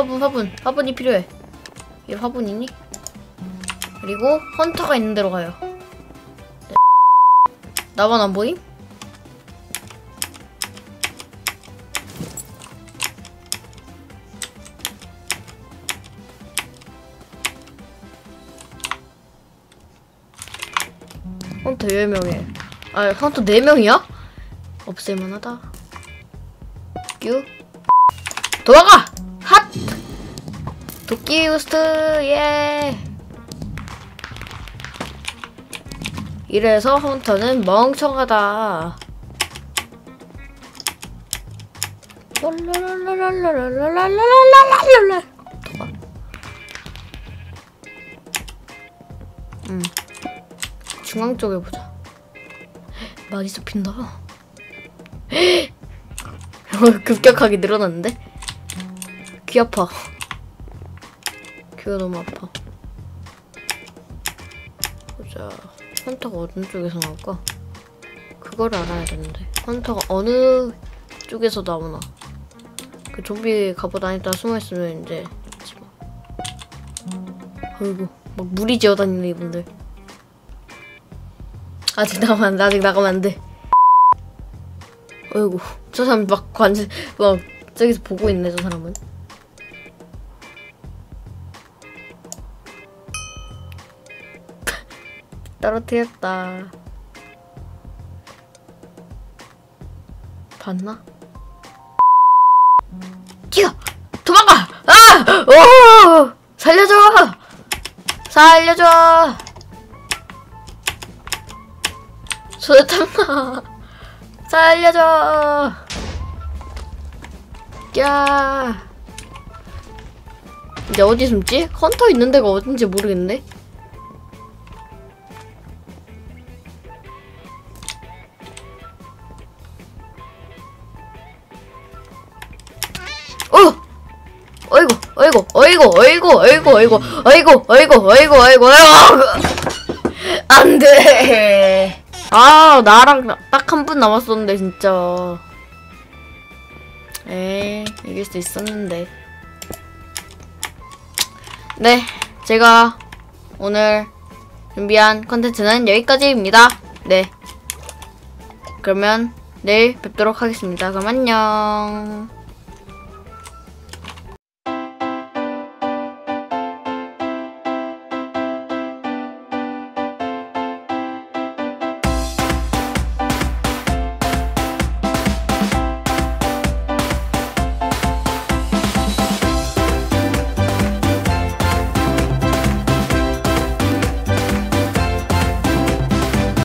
화분 화분 화분이 필요해 이 화분이니? 그리고 헌터가 있는 데로 가요 네. 나만 안 보임? 헌터 10명에 아 헌터 4명이야? 없앨만하다 뀨 도망가! 핫! 도끼 우스트 예. 이래서 헌터는 멍청하다. 랄랄랄랄랄랄랄랄랄랄랄랄랄랄 도가 음. 중앙 쪽에 보자. 많이 잡힌다. 급격하게 늘어났는데? 귀 아파 귀가 너무 아파 보자 헌터가 어느 쪽에서 나올까 그걸 알아야 되는데 헌터가 어느 쪽에서 나오나 그 좀비 갑옷 안에 다 숨어있으면 이제. 아이고 막 무리 지어다니는 이분들 아직 나가면 안 돼, 아직 나가면 안 돼. 어이구, 저 사람 막 관심, 막 저기서 보고 있네, 저 사람은. 떨어뜨렸다. 봤나? 뛰어! 도망가! 아! 오! 살려줘! 살려줘! 소tam나 살려줘 야 이제 어디 숨지? 헌터 있는 데가 어딘지 모르겠네 어이구 어이구 어이구 어이구 어이구 어이구 어이구 어이구 어이구 안돼. 아 나랑 딱 한 분 남았었는데 진짜. 에이 이길 수 있었는데. 네 제가 오늘 준비한 컨텐츠는 여기까지입니다. 네. 그러면 내일 뵙도록 하겠습니다. 그럼 안녕